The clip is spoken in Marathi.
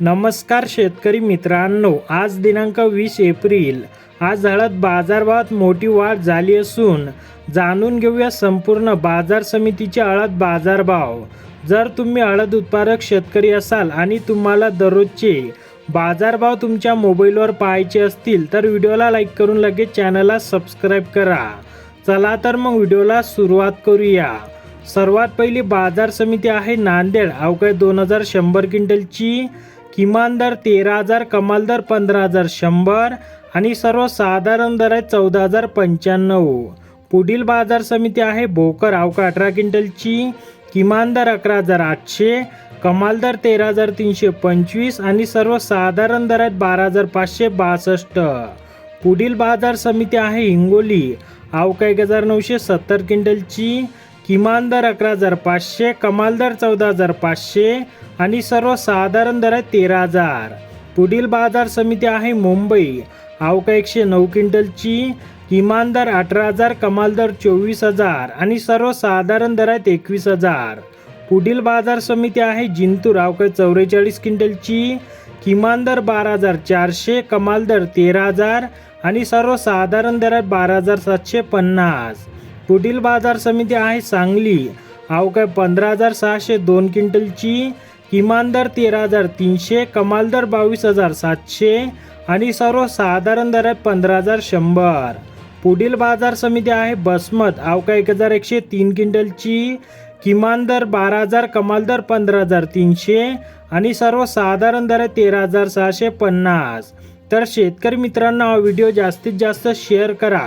नमस्कार शेतकरी मित्रांनो आज दिनांक वीस एप्रिल. आज हळद बाजारभावात मोठी वाढ झाली असून जाणून घेऊया संपूर्ण बाजार समितीचे हळद बाजारभाव. जर तुम्ही हळद उत्पादक शेतकरी असाल आणि तुम्हाला दररोजचे बाजारभाव तुमच्या मोबाईलवर पाहायचे असतील तर व्हिडिओला लाईक करून लगेच चॅनलला सबस्क्राईब करा. चला तर मग व्हिडिओला सुरुवात करूया. सर्वात पहिली बाजार समिती आहे नांदेड अवकाळी दोन हजार शंभर क्विंटलची. किमान दर तेरा हजार कमाल दर पंधरा हजार शंभर आणि सर्वसाधारण दर आहे चौदा हजार पंच्याण्णव. पुढील बाजार समिती आहे भोकर अवका अठरा क्विंटलची. किमान दर अकरा हजार आठशे कमाल दर तेरा हजार तीनशे पंचवीस आणि सर्वसाधारण दर आहेत बारा हजार पाचशे बासष्ट. पुढील बाजार समिती आहे हिंगोली अवका एक हजार नऊशे सत्तर क्विंटलची. किमान दर अकरा हजार पाचशे कमाल दर चौदा हजार पाचशे आणि सर्वसाधारण दर आहे तेरा हजार. पुढील बाजार समिती आहे मुंबई. अवका एकशे नऊ क्विंटलची किमान दर अठरा हजार कमाल दर चोवीस हजार आणि सर्वसाधारण दर आहेत एकवीस हजार. पुढील बाजार समिती आहे जिंतूर. अवका चौवेचाळीस क्विंटलची किमान दर बारा हजार चारशे कमाल दर तेरा हजार आणि सर्वसाधारण दर आहेत बारा हजार सातशे पन्नास. पुढील बाजार समिती आहे सांगली. अवकाय पंधरा हजार सहाशे दोन क्विंटलची. किमान दर तेरा हजार तीनशे कमाल दर बावीस हजार सातशे आणि सर्वसाधारण दर आहे पंधरा हजार शंभर. पुढील बाजार समिती आहे बसमत. अवका एक हजार एकशे तीन क्विंटलची. किमान दर बारा हजार कमाल दर पंधरा हजार तीनशे आणि सर्वसाधारण दर आहे तेरा हजार सहाशे पन्नास. तर शेतकरी मित्रांनो हा व्हिडिओ जास्तीत जास्त शेअर करा.